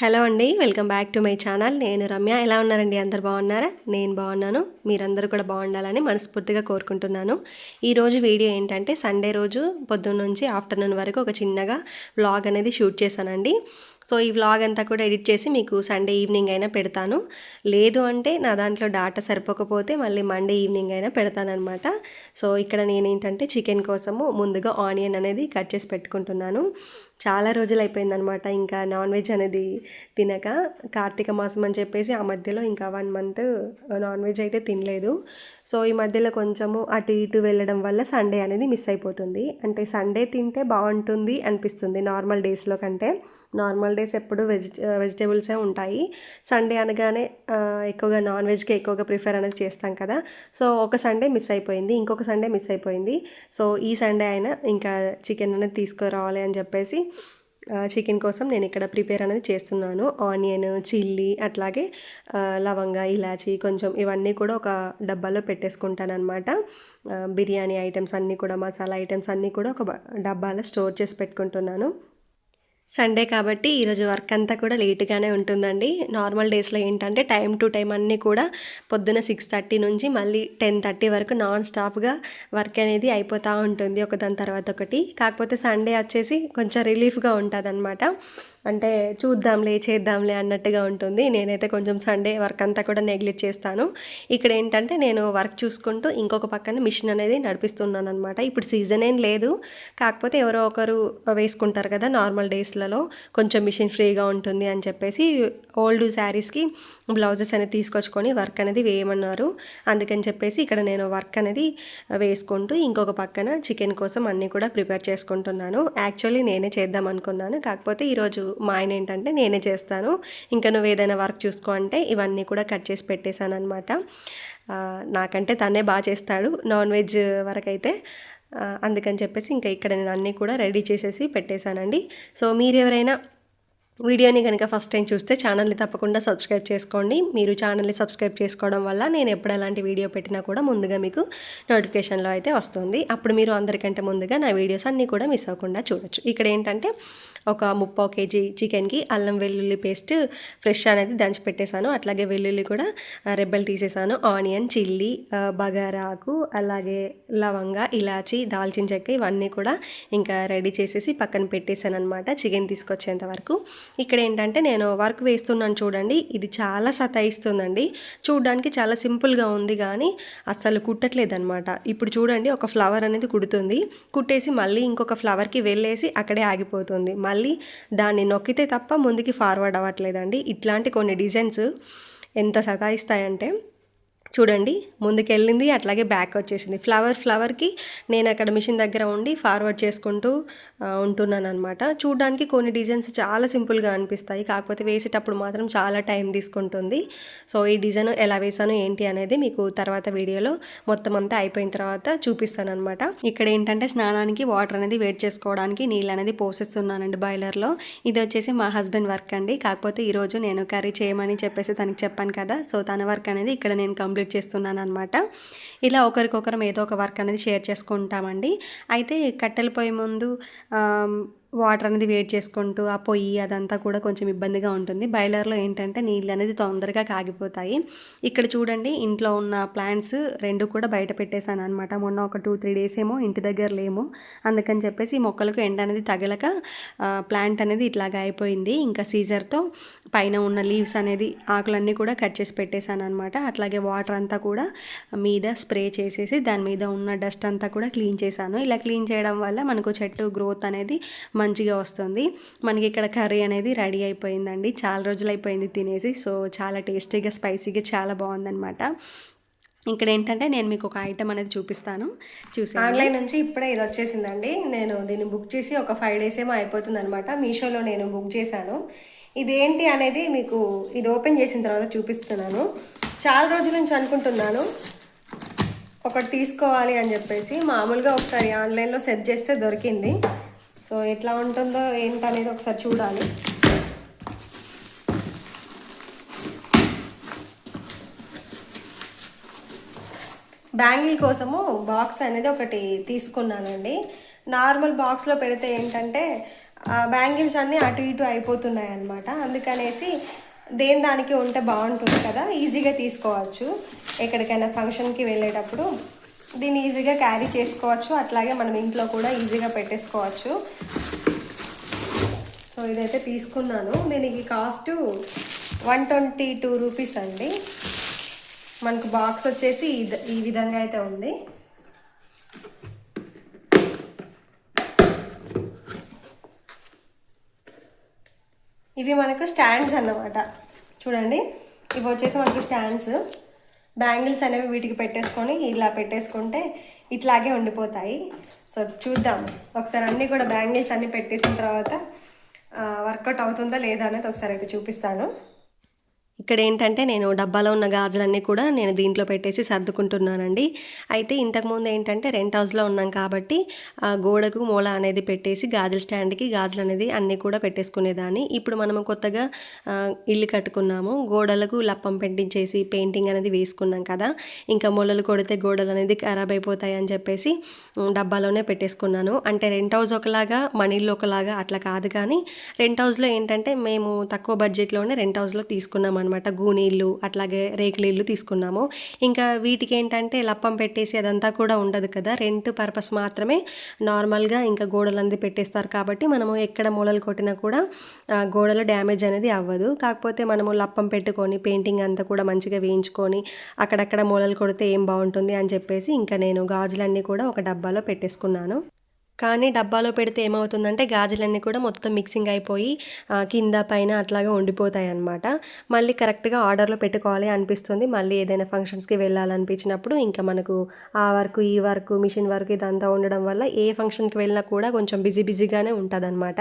Hello అండి welcome back to my channel. నేను రమ్య. ఎలా ఉన్నారండి? అందరు బాగున్నారా? నేను బాగున్నాను. మీరందరూ కూడా బాగుండాలని మనస్ఫూర్తిగా కోరుకుంటున్నాను. ఈరోజు వీడియో ఏంటంటే సండే రోజు పొద్దున్న నుంచి ఆఫ్టర్నూన్ వరకు ఒక చిన్నగా వ్లాగ్ అనేది షూట్ చేశానండి. సో ఈ వ్లాగ్ అంతా కూడా ఎడిట్ చేసి మీకు సండే ఈవినింగ్ అయినా పెడతాను. లేదు అంటే నా దాంట్లో డాటా సరిపోకపోతే మళ్ళీ మండే ఈవినింగ్ అయినా పెడతానమాట సో ఇక్కడ నేను ఏంటంటే చికెన్ కోసము ముందుగా ఆనియన్ అనేది కట్ చేసి పెట్టుకుంటున్నాను. చాలా రోజులు అయిపోయిందనమాట ఇంకా నాన్ వెజ్ అనేది తినక కార్తీక మాసం అని చెప్పేసి ఆ మధ్యలో ఇంకా వన్ మంత్ నాన్ వెజ్ అయితే తినలేదు. సో ఈ మధ్యలో కొంచెము అటు ఇటు వెళ్ళడం వల్ల సండే అనేది మిస్ అయిపోతుంది. అంటే సండే తింటే బాగుంటుంది అనిపిస్తుంది నార్మల్ డేస్లో కంటే. నార్మల్ డేస్ ఎప్పుడు వెజ్ వెజిటేబుల్సే ఉంటాయి. సండే అనగానే ఎక్కువగా నాన్ వెజ్కి ఎక్కువగా ప్రిఫర్ అనేది చేస్తాం కదా. సో ఒక సండే మిస్ అయిపోయింది ఇంకొక సండే మిస్ అయిపోయింది. సో ఈ సండే అయినా ఇంకా చికెన్ అనేది తీసుకురావాలి అని చెప్పేసి చికెన్ కోసం నేను ఇక్కడ ప్రిపేర్ అనేది చేస్తున్నాను. ఆనియన్ చిల్లీ అట్లాగే లవంగ ఇలాచి కొంచెం ఇవన్నీ కూడా ఒక డబ్బాలో పెట్టేసుకుంటాను అనమాట బిర్యానీ ఐటమ్స్ అన్నీ కూడా మసాలా ఐటమ్స్ అన్నీ కూడా ఒక డబ్బాలో స్టోర్ చేసి పెట్టుకుంటున్నాను. సండే కాబట్టి ఈరోజు వర్క్ అంతా కూడా లేట్గానే ఉంటుందండి. నార్మల్ డేస్లో ఏంటంటే టైం టు టైం అన్నీ కూడా పొద్దున సిక్స్ థర్టీ నుంచి మళ్ళీ టెన్ థర్టీ వరకు నాన్ స్టాప్గా వర్క్ అనేది అయిపోతూ ఉంటుంది ఒకదాని తర్వాత ఒకటి. కాకపోతే సండే వచ్చేసి కొంచెం రిలీఫ్గా ఉంటుంది అనమాట అంటే చూద్దాంలే చేద్దాంలే అన్నట్టుగా ఉంటుంది. నేనైతే కొంచెం సండే వర్క్ అంతా కూడా నెగ్లెక్ట్ చేస్తాను. ఇక్కడ ఏంటంటే నేను వర్క్ చూసుకుంటూ ఇంకొక పక్కన మిషన్ అనేది నడిపిస్తున్నాను అనమాట ఇప్పుడు సీజన్ ఏం లేదు. కాకపోతే ఎవరో ఒకరు వేసుకుంటారు కదా నార్మల్ డేస్లో. డేస్లలో కొంచెం మిషన్ ఫ్రీగా ఉంటుంది అని చెప్పేసి ఓల్డ్ శారీస్కి బ్లౌజెస్ అనేది తీసుకొచ్చుకొని వర్క్ అనేది వేయమన్నారు. అందుకని చెప్పేసి ఇక్కడ నేను వర్క్ అనేది వేసుకుంటూ ఇంకొక పక్కన చికెన్ కోసం అన్నీ కూడా ప్రిపేర్ చేసుకుంటున్నాను. యాక్చువల్లీ నేనే చేద్దాం అనుకున్నాను. కాకపోతే ఈరోజు మా ఆయన ఏంటంటే నేనే చేస్తాను. ఇంకా నువ్వు ఏదైనా వర్క్ చూసుకో అంటే ఇవన్నీ కూడా కట్ చేసి పెట్టేశాను అనమాట నాకంటే తనే బాగా చేస్తాడు నాన్ వెజ్ వరకైతే. అందుకని చెప్పేసి ఇంకా ఇక్కడ నేను అన్నీ కూడా రెడీ చేసేసి పెట్టేశానండి. సో మీరు ఎవరైనా వీడియోని కనుక ఫస్ట్ టైం చూస్తే ఛానల్ని తప్పకుండా సబ్స్క్రైబ్ చేసుకోండి. మీరు ఛానల్ని సబ్స్క్రైబ్ చేసుకోవడం వల్ల నేను ఎప్పుడు ఎలాంటి వీడియో పెట్టినా కూడా ముందుగా మీకు నోటిఫికేషన్లో అయితే వస్తుంది. అప్పుడు మీరు అందరికంటే ముందుగా నా వీడియోస్ అన్నీ కూడా మిస్ అవ్వకుండా చూడొచ్చు. ఇక్కడ ఏంటంటే ఒక ముప్పై కేజీ చికెన్కి అల్లం వెల్లుల్లి పేస్ట్ ఫ్రెష్ అనేది దంచి పెట్టేశాను. అట్లాగే వెల్లుల్లి కూడా రెబ్బలు తీసేసాను ఆనియన్ చిల్లీ బగారాకు అలాగే లవంగ ఇలాచి దాల్చిన చెక్క ఇవన్నీ కూడా ఇంకా రెడీ చేసేసి పక్కన పెట్టేశాను అనమాట చికెన్ తీసుకొచ్చేంత వరకు. ఇక్కడ ఏంటంటే నేను వర్క్ వేస్తున్నాను చూడండి. ఇది చాలా సతాయిస్తుందండి. చూడడానికి చాలా సింపుల్గా ఉంది కానీ అస్సలు కుట్టట్లేదన్నమాట. ఇప్పుడు చూడండి ఒక ఫ్లవర్ అనేది కుడుతుంది. కుట్టేసి మళ్ళీ ఇంకొక ఫ్లవర్కి వెళ్ళేసి అక్కడే ఆగిపోతుంది. మళ్ళీ దాన్ని నొక్కితే తప్ప ముందుకి ఫార్వర్డ్ అవ్వట్లేదండి. ఇట్లాంటి కొన్ని డిజైన్స్ ఎంత సతాయిస్తాయంటే చూడండి ముందుకెళ్ళింది అట్లాగే బ్యాక్ వచ్చేసింది. ఫ్లవర్ ఫ్లవర్కి నేను అక్కడ మిషన్ దగ్గర ఉండి ఫార్వర్డ్ చేసుకుంటూ ఉంటున్నాను అనమాట చూడడానికి కొన్ని డిజైన్స్ చాలా సింపుల్గా అనిపిస్తాయి. కాకపోతే వేసేటప్పుడు మాత్రం చాలా టైం తీసుకుంటుంది. సో ఈ డిజైన్ ఎలా వేసాను ఏంటి అనేది మీకు తర్వాత వీడియోలో మొత్తం అంతా అయిపోయిన తర్వాత చూపిస్తాను అనమాట ఇక్కడ ఏంటంటే స్నానానికి వాటర్ అనేది వేడి చేసుకోవడానికి నీళ్ళు అనేది పోసేస్తున్నానండి బాయిలర్లో ఇది వచ్చేసి మా హస్బెండ్ వర్క్ అండి. కాకపోతే ఈరోజు నేను కర్రీ చేయమని చెప్పేసి తనకి చెప్పాను కదా. సో తన వర్క్ అనేది ఇక్కడ నేను కంప్లీట్ చేస్తున్నాను అనమాట ఇలా ఒకరికొకరం ఏదో ఒక వర్క్ అనేది షేర్ చేసుకుంటామండి. అయితే కట్టెల పొయ్యి ముందు వాటర్ అనేది వేడి చేసుకుంటూ ఆ పొయ్యి అదంతా కూడా కొంచెం ఇబ్బందిగా ఉంటుంది. బాయిలర్లో ఏంటంటే నీళ్ళు అనేది తొందరగా కాగిపోతాయి. ఇక్కడ చూడండి ఇంట్లో ఉన్న ప్లాంట్స్ రెండు కూడా బయట పెట్టేశాను అనమాట మొన్న ఒక టూ త్రీ డేస్ ఏమో ఇంటి దగ్గర లేము. అందుకని చెప్పేసి ఈ మొక్కలకు ఎండ అనేది తగలక ప్లాంట్ అనేది ఇట్లాగా అయిపోయింది. ఇంకా సీజర్తో పైన ఉన్న లీవ్స్ అనేది ఆకులన్నీ కూడా కట్ చేసి పెట్టేశాను అనమాట అట్లాగే వాటర్ అంతా కూడా మీద స్ప్రే చేసేసి దాని మీద ఉన్న డస్ట్ అంతా కూడా క్లీన్ చేశాను. ఇలా క్లీన్ చేయడం వల్ల మనకు చెట్టు గ్రోత్ అనేది మంచిగా వస్తుంది. మనకి ఇక్కడ కర్రీ అనేది రెడీ అయిపోయిందండి. చాలా రోజులు అయిపోయింది తినేసి. సో చాలా టేస్టీగా స్పైసీగా చాలా బాగుందన్నమాట. ఇక్కడ ఏంటంటే నేను మీకు ఒక ఐటమ్ అనేది చూపిస్తాను. చూసి ఆన్లైన్ నుంచి ఇప్పుడే ఇది వచ్చేసిందండి. నేను దీన్ని బుక్ చేసి ఒక ఫైవ్ డేస్ ఏమో అయిపోతుంది అనమాట మీషోలో నేను బుక్ చేశాను. ఇదేంటి అనేది మీకు ఇది ఓపెన్ చేసిన తర్వాత చూపిస్తున్నాను. చాలా రోజుల నుంచి అనుకుంటున్నాను. ఒకటి తీసుకోవాలి అని చెప్పేసి మామూలుగా ఒకసారి ఆన్లైన్లో సెర్చ్ చేస్తే దొరికింది. సో ఎట్లా ఉంటుందో ఏంటనేది ఒకసారి చూడాలి. బ్యాంగిల్ కోసము బాక్స్ అనేది ఒకటి తీసుకున్నానండి. నార్మల్ బాక్స్లో పెడితే ఏంటంటే బ్యాంగిల్స్ అన్నీ అటు ఇటు అయిపోతున్నాయి అన్నమాట అందుకనేసి దేని దానికి ఉంటే బాగుంటుంది కదా ఈజీగా తీసుకోవచ్చు. ఎక్కడికైనా ఫంక్షన్కి వెళ్ళేటప్పుడు. దీన్ని ఈజీగా క్యారీ చేసుకోవచ్చు. అట్లాగే మనం ఇంట్లో కూడా ఈజీగా పెట్టేసుకోవచ్చు. సో ఇదైతే తీసుకున్నాను. దీనికి cost one twenty two rupees అండి. మనకు బాక్స్ వచ్చేసి ఈ విధంగా అయితే ఉంది. ఇవి మనకు స్టాండ్స్ అన్నమాట. చూడండి. ఇవి వచ్చేసి మనకు స్టాండ్స్. బ్యాంగిల్స్ అనేవి వీటికి పెట్టేసుకొని ఇలా పెట్టేసుకుంటే ఇట్లాగే ఉండిపోతాయి. సో చూద్దాం. ఒకసారి అన్నీ కూడా బ్యాంగిల్స్ అన్నీ పెట్టేసిన తర్వాత వర్కౌట్ అవుతుందా లేదా అనేది ఒకసారి అయితే చూపిస్తాను. ఇక్కడ ఏంటంటే నేను డబ్బాలో ఉన్న గాజులన్నీ కూడా నేను దీంట్లో పెట్టేసి సర్దుకుంటున్నానండి. అయితే ఇంతకుముందు ఏంటంటే రెంట్ హౌస్లో ఉన్నాం కాబట్టి గోడకు మూల అనేది పెట్టేసి గాజుల స్టాండ్కి గాజులు అనేది అన్నీ కూడా పెట్టేసుకునేదాన్ని. ఇప్పుడు మనము కొత్తగా ఇల్లు కట్టుకున్నాము. గోడలకు లప్పం పెట్టించేసి పెయింటింగ్ అనేది వేసుకున్నాం కదా. ఇంకా మూలలు కొడితే గోడలు అనేది ఖరాబ్ అయిపోతాయి అని చెప్పేసి డబ్బాలోనే పెట్టేసుకున్నాను. అంటే రెంట్ హౌస్ ఒకలాగా మనీళ్ళు ఒకలాగా అట్లా కాదు కానీ రెంట్ హౌస్లో ఏంటంటే మేము తక్కువ బడ్జెట్లోనే రెంట్ హౌస్లో తీసుకున్నాం అనమాట గూనీళ్ళు అట్లాగే రేకులీళ్ళు తీసుకున్నాము. ఇంకా వీటికి ఏంటంటే లప్పం పెట్టేసి అదంతా కూడా ఉండదు కదా రెంట్ పర్పస్ మాత్రమే నార్మల్గా ఇంకా గోడలు పెట్టేస్తారు కాబట్టి మనము ఎక్కడ మూలలు కొట్టినా కూడా గోడలు డ్యామేజ్ అనేది అవ్వదు. కాకపోతే మనము లప్పం పెట్టుకొని పెయింటింగ్ అంతా కూడా మంచిగా వేయించుకొని అక్కడక్కడ మూలలు కొడితే ఏం బాగుంటుంది అని చెప్పేసి ఇంకా నేను గాజులన్నీ కూడా ఒక డబ్బాలో పెట్టేసుకున్నాను. కానీ డబ్బాలో పెడితే ఏమవుతుందంటే గాజులన్నీ కూడా మొత్తం మిక్సింగ్ అయిపోయి కింద పైన అట్లాగే ఉండిపోతాయి అన్నమాట మళ్ళీ కరెక్ట్గా ఆర్డర్లో పెట్టుకోవాలి అనిపిస్తుంది. మళ్ళీ ఏదైనా ఫంక్షన్స్కి వెళ్ళాలనిపించినప్పుడు ఇంకా మనకు ఆ వర్క్ ఈ వర్క్ మిషన్ వర్క్ ఇదంతా ఉండడం వల్ల ఏ ఫంక్షన్కి వెళ్ళినా కూడా కొంచెం బిజీ బిజీగానే ఉంటుందన్నమాట.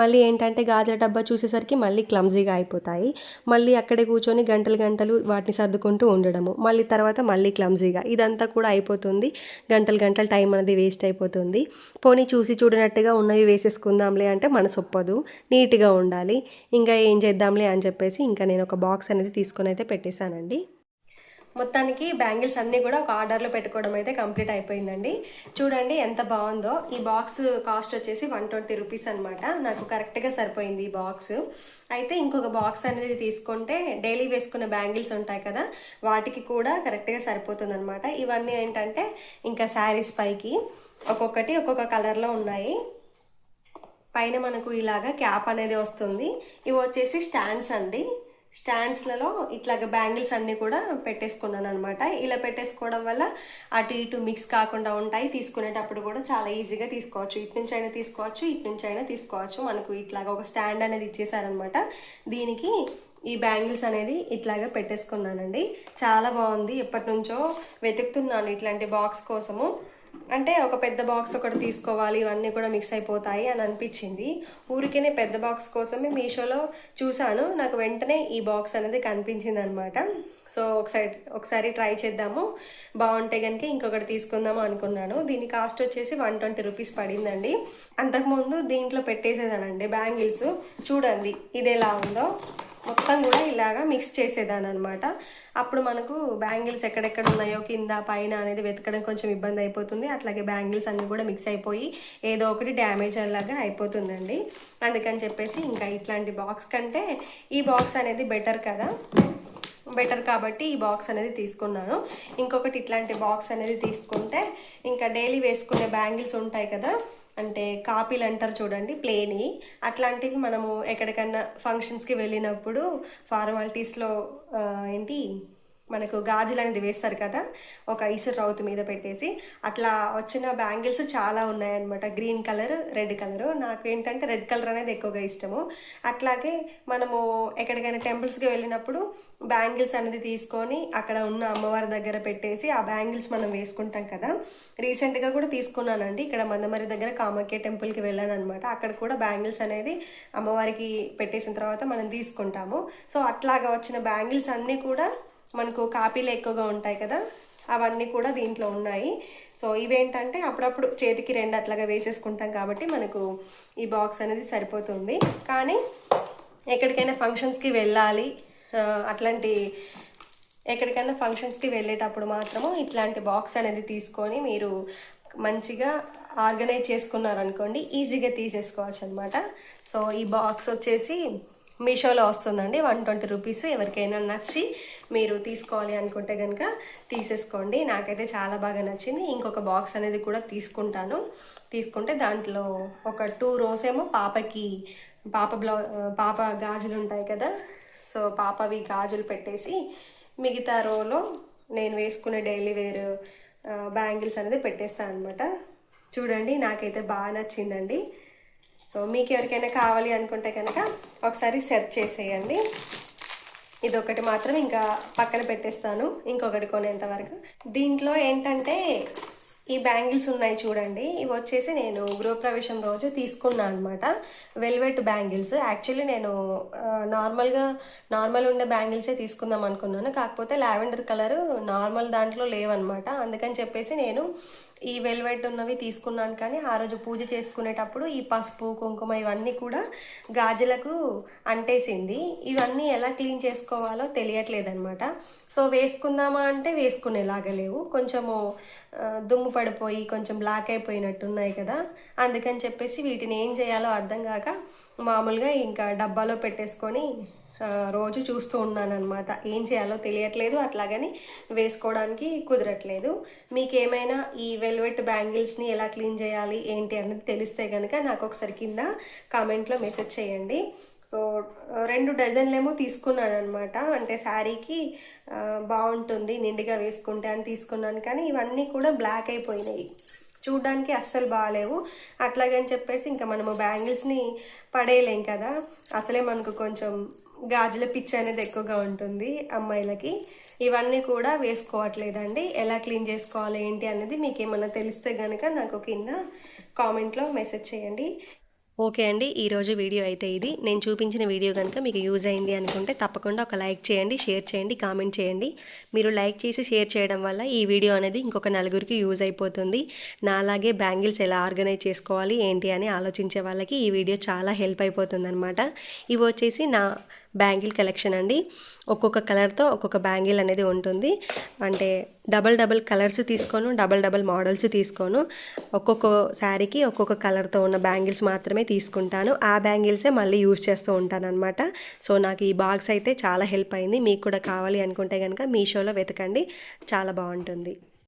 మళ్ళీ ఏంటంటే గాజుల డబ్బా చూసేసరికి మళ్ళీ క్లమ్జీగా అయిపోతాయి. మళ్ళీ అక్కడే కూర్చొని గంటలు గంటలు వాటిని సర్దుకుంటూ ఉండడము. మళ్ళీ తర్వాత మళ్ళీ క్లమ్జీగా ఇదంతా కూడా అయిపోతుంది. గంటలు గంటలు టైం అనేది వేస్ట్ అయిపోతుంది. పోనీ చూసి చూడనట్టుగా ఉన్నవి వేసేసుకుందాంలే అంటే మనసు ఒప్పదు నీట్గా ఉండాలి. ఇంకా ఏం చేద్దాంలే అని చెప్పేసి ఇంకా నేను ఒక బాక్స్ అనేది తీసుకొని అయితే పెట్టేశానండి. మొత్తానికి బ్యాంగిల్స్ అన్నీ కూడా ఒక ఆర్డర్లో పెట్టుకోవడం అయితే కంప్లీట్ అయిపోయిందండి. చూడండి ఎంత బాగుందో. ఈ బాక్స్ కాస్ట్ వచ్చేసి వన్ ట్వంటీ రూపీస్ అనమాట నాకు కరెక్ట్గా సరిపోయింది ఈ బాక్స్. అయితే ఇంకొక బాక్స్ అనేది తీసుకుంటే డైలీ వేసుకునే బ్యాంగిల్స్ ఉంటాయి కదా వాటికి కూడా కరెక్ట్గా సరిపోతుంది అనమాట ఇవన్నీ ఏంటంటే ఇంకా శారీస్ పైకి ఒక్కొక్కటి ఒక్కొక్క కలర్లో ఉన్నాయి. పైన మనకు ఇలాగా క్యాప్ అనేది వస్తుంది. ఇవి వచ్చేసి స్టాండ్స్ అండి. స్టాండ్స్లలో ఇట్లాగ బ్యాంగిల్స్ అన్నీ కూడా పెట్టేసుకున్నాను అనమాట ఇలా పెట్టేసుకోవడం వల్ల అటు ఇటు మిక్స్ కాకుండా ఉంటాయి. తీసుకునేటప్పుడు కూడా చాలా ఈజీగా తీసుకోవచ్చు. ఇటు నుంచి అయినా తీసుకోవచ్చు ఇటు నుంచి అయినా తీసుకోవచ్చు. మనకు ఇట్లాగ ఒక స్టాండ్ అనేది ఇచ్చేసారనమాట. దీనికి ఈ బ్యాంగిల్స్ అనేది ఇట్లాగా పెట్టేసుకున్నానండి. చాలా బాగుంది. ఎప్పటి నుంచో వెతుకుతున్నాను ఇట్లాంటి బాక్స్ కోసము. అంటే ఒక పెద్ద బాక్స్ ఒకటి తీసుకోవాలి ఇవన్నీ కూడా మిక్స్ అయిపోతాయి అని అనిపించింది. ఊరికేనే పెద్ద బాక్స్ కోసమే మీషోలో చూశాను. నాకు వెంటనే ఈ బాక్స్ అనేది కనిపించింది అనమాట సో ఒకసారి ఒకసారి ట్రై చేద్దాము. బాగుంటే కనుక ఇంకొకటి తీసుకుందాము అనుకున్నాను. దీని కాస్ట్ వచ్చేసి వన్ ట్వంటీ రూపీస్ పడిందండి. అంతకుముందు దీంట్లో పెట్టేసేదానండి బ్యాంగిల్స్. చూడండి ఇది ఎలా ఉందో. మొత్తం కూడా ఇలాగా మిక్స్ చేసేదాని అనమాట అప్పుడు మనకు బ్యాంగిల్స్ ఎక్కడెక్కడ ఉన్నాయో కింద పైన అనేది వెతకడం కొంచెం ఇబ్బంది అయిపోతుంది. అట్లాగే బ్యాంగిల్స్ అన్నీ కూడా మిక్స్ అయిపోయి ఏదో ఒకటి డ్యామేజ్ అలాగా అయిపోతుందండి. అందుకని చెప్పేసి ఇంకా ఇట్లాంటి బాక్స్ కంటే ఈ బాక్స్ అనేది బెటర్ కదా. బెటర్ కాబట్టి ఈ బాక్స్ అనేది తీసుకున్నాను. ఇంకొకటి ఇట్లాంటి బాక్స్ అనేది తీసుకుంటే ఇంకా డైలీ వేసుకునే బ్యాంగిల్స్ ఉంటాయి కదా అంటే కాపీలు అంటారు చూడండి ప్లేని. అట్లాంటివి మనము ఎక్కడికన్నా ఫంక్షన్స్కి వెళ్ళినప్పుడు ఫార్మాలిటీస్లో ఏంటి? మనకు గాజులు అనేది వేస్తారు కదా ఒక ఇసురు రౌత్ మీద పెట్టేసి అట్లా వచ్చిన బ్యాంగిల్స్ చాలా ఉన్నాయన్నమాట. Green colour red colour. నాకు ఏంటంటే రెడ్ కలర్ అనేది ఎక్కువగా ఇష్టము. అట్లాగే మనము ఎక్కడికైనా టెంపుల్స్కి వెళ్ళినప్పుడు బ్యాంగిల్స్ అనేది తీసుకొని అక్కడ ఉన్న అమ్మవారి దగ్గర పెట్టేసి ఆ బ్యాంగిల్స్ మనం వేసుకుంటాం కదా. రీసెంట్గా కూడా తీసుకున్నానండి. ఇక్కడ మందమరి దగ్గర కామాఖ్య టెంపుల్కి వెళ్ళాను అనమాట అక్కడ కూడా బ్యాంగిల్స్ అనేది అమ్మవారికి పెట్టేసిన తర్వాత మనం తీసుకుంటాము. సో అట్లాగా వచ్చిన బ్యాంగిల్స్ అన్నీ కూడా మనకు కాపీలు ఎక్కువగా ఉంటాయి కదా అవన్నీ కూడా దీంట్లో ఉన్నాయి. సో ఇవేంటంటే అప్పుడప్పుడు చేతికి రెండు అట్లాగా వేసేసుకుంటాం కాబట్టి మనకు ఈ బాక్స్ అనేది సరిపోతుంది. కానీ ఎక్కడికైనా ఫంక్షన్స్కి వెళ్ళాలి అట్లాంటి ఎక్కడికైనా ఫంక్షన్స్కి వెళ్ళేటప్పుడు మాత్రము ఇట్లాంటి బాక్స్ అనేది తీసుకొని మీరు మంచిగా ఆర్గనైజ్ చేసుకున్నారనుకోండి ఈజీగా తీసేసుకోవచ్చు అనమాట సో ఈ బాక్స్ వచ్చేసి మీషోలో వస్తుందండి. వన్ ట్వంటీ రూపీస్ ఎవరికైనా నచ్చి మీరు తీసుకోవాలి అనుకుంటే కనుక తీసేసుకోండి. నాకైతే చాలా బాగా నచ్చింది. ఇంకొక బాక్స్ అనేది కూడా తీసుకుంటాను. తీసుకుంటే దాంట్లో ఒక టూ రోస్ ఏమో పాపకి పాప బ్లౌ పాప గాజులు ఉంటాయి కదా. సో పాపవి గాజులు పెట్టేసి మిగతా రోలో నేను వేసుకునే డైలీ వేర్ బ్యాంగిల్స్ అనేది పెట్టేస్తాను అనమాట చూడండి నాకైతే బాగా నచ్చిందండి. సో మీకు ఎవరికైనా కావాలి అనుకుంటే కనుక ఒకసారి సెర్చ్ చేసేయండి. ఇది ఒకటి మాత్రం ఇంకా పక్కన పెట్టేస్తాను ఇంకొకటి కొనేంత వరకు. దీంట్లో ఏంటంటే ఈ బ్యాంగిల్స్ ఉన్నాయి చూడండి. ఇవి వచ్చేసి నేను గృహప్రవేశం రోజు తీసుకున్నాను అనమాట వెల్వెట్ బ్యాంగిల్స్. యాక్చువల్లీ నేను నార్మల్గా నార్మల్ ఉండే బ్యాంగిల్సే తీసుకుందాం అనుకున్నాను. కాకపోతే లావెండర్ కలర్ నార్మల్ దాంట్లో లేవన్నమాట. అందుకని చెప్పేసి నేను ఈ వెల్వెట్ ఉన్నవి తీసుకున్నాను కానీ ఆ రోజు పూజ చేసుకునేటప్పుడు ఈ పసుపు కుంకుమ ఇవన్నీ కూడా గాజులకు అంటేసింది. ఇవన్నీ ఎలా క్లీన్ చేసుకోవాలో తెలియట్లేదు అనమాట సో వేసుకుందామా అంటే వేసుకునేలాగా లేవు. కొంచెము దుమ్ము పడిపోయి కొంచెం బ్లాక్ అయిపోయినట్టు ఉన్నాయి కదా. అందుకని చెప్పేసి వీటిని ఏం చేయాలో అర్థం కాక మామూలుగా ఇంకా డబ్బాలో పెట్టేసుకొని రోజు చూస్తూ ఉన్నాను అనమాట ఏం చేయాలో తెలియట్లేదు అట్లాగని వేసుకోవడానికి కుదరట్లేదు. మీకు ఏమైనా ఈ వెల్వెట్ బ్యాంగిల్స్ని ఎలా క్లీన్ చేయాలి ఏంటి అనేది తెలిస్తే కనుక నాకు ఒకసారి కింద కామెంట్లో మెసేజ్ చేయండి. సో రెండు డజన్లేమో తీసుకున్నాను అనమాట అంటే శారీకి బాగుంటుంది నిండుగా వేసుకుంటే అని తీసుకున్నాను. కానీ ఇవన్నీ కూడా బ్లాక్ అయిపోయినాయి. చూడ్డానికి అస్సలు బాగాలేవు. అట్లాగని చెప్పేసి ఇంకా మనము బ్యాంగిల్స్ని పడేయలేం కదా. అసలే మనకు కొంచెం గాజుల పిచ్చి అనేది ఎక్కువగా ఉంటుంది అమ్మాయిలకి. ఇవన్నీ కూడా వేసుకోవట్లేదండి. ఎలా క్లీన్ చేసుకోవాలి ఏంటి అనేది మీకు ఏమైనా తెలిస్తే కనుక నాకు కింద కామెంట్లో మెసేజ్ చేయండి. ఓకే అండి ఈరోజు వీడియో అయితే ఇది. నేను చూపించిన వీడియో కనుక మీకు యూజ్ అయింది అనుకుంటే తప్పకుండా ఒక లైక్ చేయండి షేర్ చేయండి కామెంట్ చేయండి. మీరు లైక్ చేసి షేర్ చేయడం వల్ల ఈ వీడియో అనేది ఇంకొక నలుగురికి యూజ్ అయిపోతుంది. నాలాగే బ్యాంగిల్స్ ఎలా ఆర్గనైజ్ చేసుకోవాలి ఏంటి అని ఆలోచించే వాళ్ళకి ఈ వీడియో చాలా హెల్ప్ అయిపోతుంది అనమాట ఇవి వచ్చేసి నా బ్యాంగిల్ కలెక్షన్ అండి. ఒక్కొక్క కలర్తో ఒక్కొక్క బ్యాంగిల్ అనేది ఉంటుంది. అంటే డబల్ డబల్ కలర్స్ తీసుకోను డబల్ డబల్ మోడల్స్ తీసుకోను. ఒక్కొక్క శారీకి ఒక్కొక్క కలర్తో ఉన్న బ్యాంగిల్స్ మాత్రమే తీసుకుంటాను. ఆ బ్యాంగిల్సే మళ్ళీ యూజ్ చేస్తూ ఉంటాను అనమాట సో నాకు ఈ బాక్స్ అయితే చాలా హెల్ప్ అయింది. మీకు కూడా కావాలి అనుకుంటే కనుక మీషోలో వెతకండి. చాలా బాగుంటుంది.